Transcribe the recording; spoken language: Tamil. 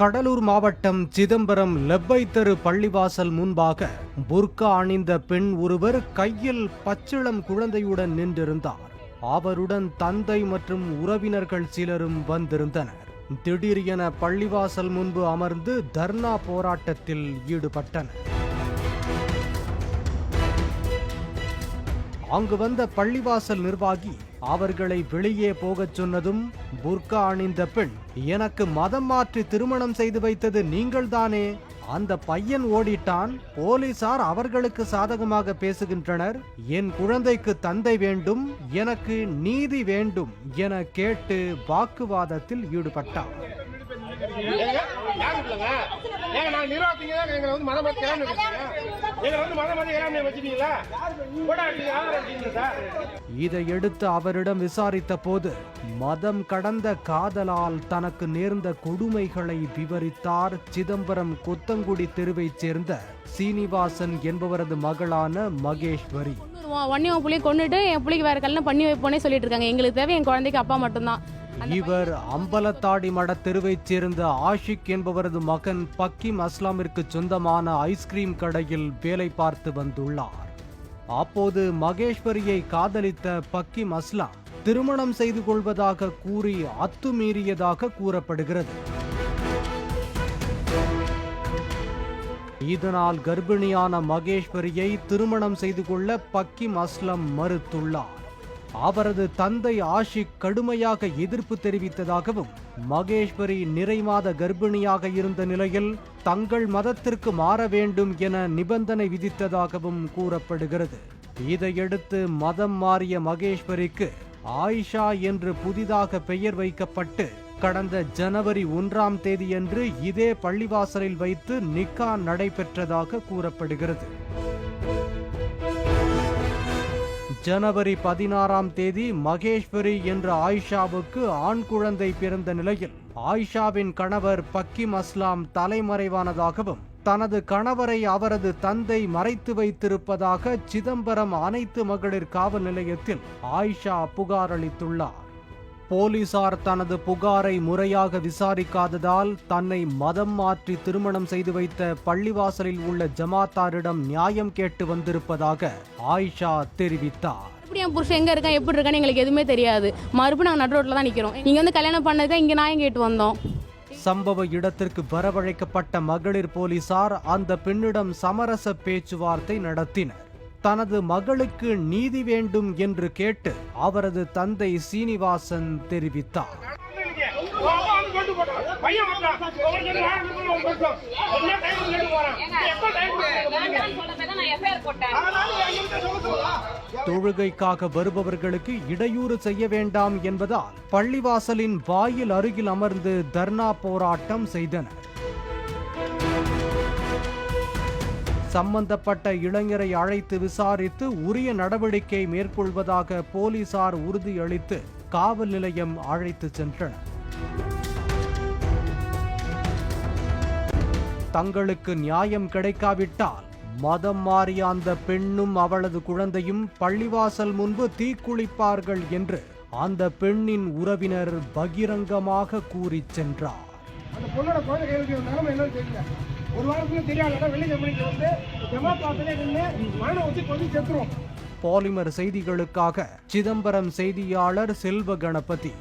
கடலூர் மாவட்டம் சிதம்பரம் லெப்பை தெரு பள்ளிவாசல் முன்பாக புர்கா அணிந்த பெண் ஒருவர் கையில் பச்சிளம் குழந்தையுடன் நின்றிருந்தார். அவருடன் தந்தை மற்றும் உறவினர்கள் சிலரும் வந்திருந்தனர். திடீரென பள்ளிவாசல் முன்பு அமர்ந்து தர்ணா போராட்டத்தில் ஈடுபட்டனர். அங்கு வந்த பள்ளிவாசல் நிர்வாகி அவர்களை வெளியே போகச் சொன்னதும் புர்கா அணிந்த பெண் எனக்கு மதம் மாற்றி திருமணம் செய்து வைத்தது நீங்கள்தானே? அந்த பையன் ஓடிட்டான். போலீசார் அவர்களுக்கு சாதகமாக பேசுகின்றனர். என் குழந்தைக்கு தந்தை வேண்டும் எனக்கு நீதி வேண்டும் என கேட்டு வாக்குவாதத்தில் ஈடுபட்டான். ஏங்க, எங்களை வந்து மதம் இதையடுத்து அவரிடம் விசாரித்த போது மதம் கடந்த காதலால் தனக்கு நேர்ந்த கொடுமைகளை விவரித்தார் சிதம்பரம் கொத்தங்குடி தெருவைச் சேர்ந்த சீனிவாசன் என்பவரது மகளான மகேஸ்வரி. ஒன்னே உன் புள்ளைய கொண்டுட்டு என் பிள்ளைக்கு வேற கல்யாணம் பண்ணி வைப்போனே சொல்லிட்டு இருக்காங்க. எங்களுக்கு தேவை என் குழந்தைக்கு அப்பா மட்டும்தான். இவர் அம்பலத்தாடி மட தெருவைச் சேர்ந்த ஆஷிக் என்பவரது மகன் பக்கிம் அஸ்லாமிற்கு சொந்தமான ஐஸ்கிரீம் கடையில் வேலை பார்த்து வந்துள்ளார். அப்போது மகேஸ்வரியை காதலித்த பக்கிம் அஸ்லாம் திருமணம் செய்து கொள்வதாக கூறி அத்துமீறியதாக கூறப்படுகிறது. இதனால் கர்ப்பிணியான மகேஸ்வரியை திருமணம் செய்து கொள்ள பக்கிம் அஸ்லம் மறுத்துள்ளார். அவரது தந்தை ஆஷிக் கடுமையாக எதிர்ப்பு தெரிவித்ததாகவும் மகேஸ்வரி நிறைமாத கர்ப்பிணியாக இருந்த நிலையில் தங்கள் மதத்திற்கு மாற வேண்டும் என நிபந்தனை விதித்ததாகவும் கூறப்படுகிறது. இதையடுத்து மதம் மாறிய மகேஸ்வரிக்கு ஆயிஷா என்று புதிதாக பெயர் வைக்கப்பட்டு கடந்த ஜனவரி ஒன்றாம் தேதியன்று இதே பள்ளிவாசலில் வைத்து நிக்கா நடைபெற்றதாக கூறப்படுகிறது. ஜனவரி பதினாறாம் தேதி மகேஸ்வரி என்ற ஆயிஷாவுக்கு ஆண் குழந்தை பிறந்த நிலையில் ஆயிஷாவின் கணவர் பக்கிம் அஸ்லாம் தலைமறைவானதாகவும் தனது கணவரை அவரது தந்தை மறைத்து வைத்திருப்பதாக சிதம்பரம் அனைத்து மகளிர் காவல் நிலையத்தில் ஆயிஷா புகார் அளித்துள்ளார். போலீசார் தனது புகாரை முறையாக விசாரிக்காததால் தன்னை மதம் மாற்றி திருமணம் செய்து வைத்த பள்ளிவாசலில் உள்ள ஜமாத்தாரிடம் நியாயம் கேட்டு வந்திருப்பதாக ஆயிஷா தெரிவித்தார். எப்படி என் புருஷன் எங்க இருக்கான் எப்படி இருக்கான்னு எங்களுக்கு எதுவுமே தெரியாது. மறுபடியும் நாங்கள் நடு ரோட்ல தான் நிக்கிறோம். இங்க வந்து கல்யாணம் பண்ணதுக்கு இங்க நியாயம் கேட்டு வந்தோம். சம்பவ இடத்திற்கு வரவழைக்கப்பட்ட மகளிர் போலீசார் அந்த பெண்ணிடம் சமரச பேச்சுவார்த்தை நடத்தினர். தனது மகளுக்கு நீதி வேண்டும் என்று கேட்டு அவரது தந்தை சீனிவாசன் தெரிவித்தார். தொழுகைக்காக வருபவர்களுக்கு இடையூறு செய்ய வேண்டாம் என்பதால் பள்ளிவாசலின் வாயில் அருகில் அமர்ந்து தர்ணா போராட்டம் செய்தனர். சம்பந்தப்பட்ட இளைஞரை அழைத்து விசாரித்து உரிய நடவடிக்கை மேற்கொள்வதாக போலீசார் உறுதியளித்து காவல் நிலையம் அழைத்து சென்றனர். தங்களுக்கு நியாயம் கிடைக்காவிட்டால் மதம் மாறிய அந்த பெண்ணும் அவளது குழந்தையும் பள்ளிவாசல் முன்பு தீக்குளிப்பார்கள் என்று அந்த பெண்ணின் உறவினர் பகிரங்கமாக கூறி சென்றார். ஒரு வாரத்துக்கு தெரியாத. வெள்ளிக்கிழமைக்கு வந்து ஜமா வாசலே நின்று மரணம் வச்சு கொஞ்சம் செத்துரும். பாலிமர் செய்திகளுக்காக சிதம்பரம் செய்தியாளர் செல்வ கணபதி.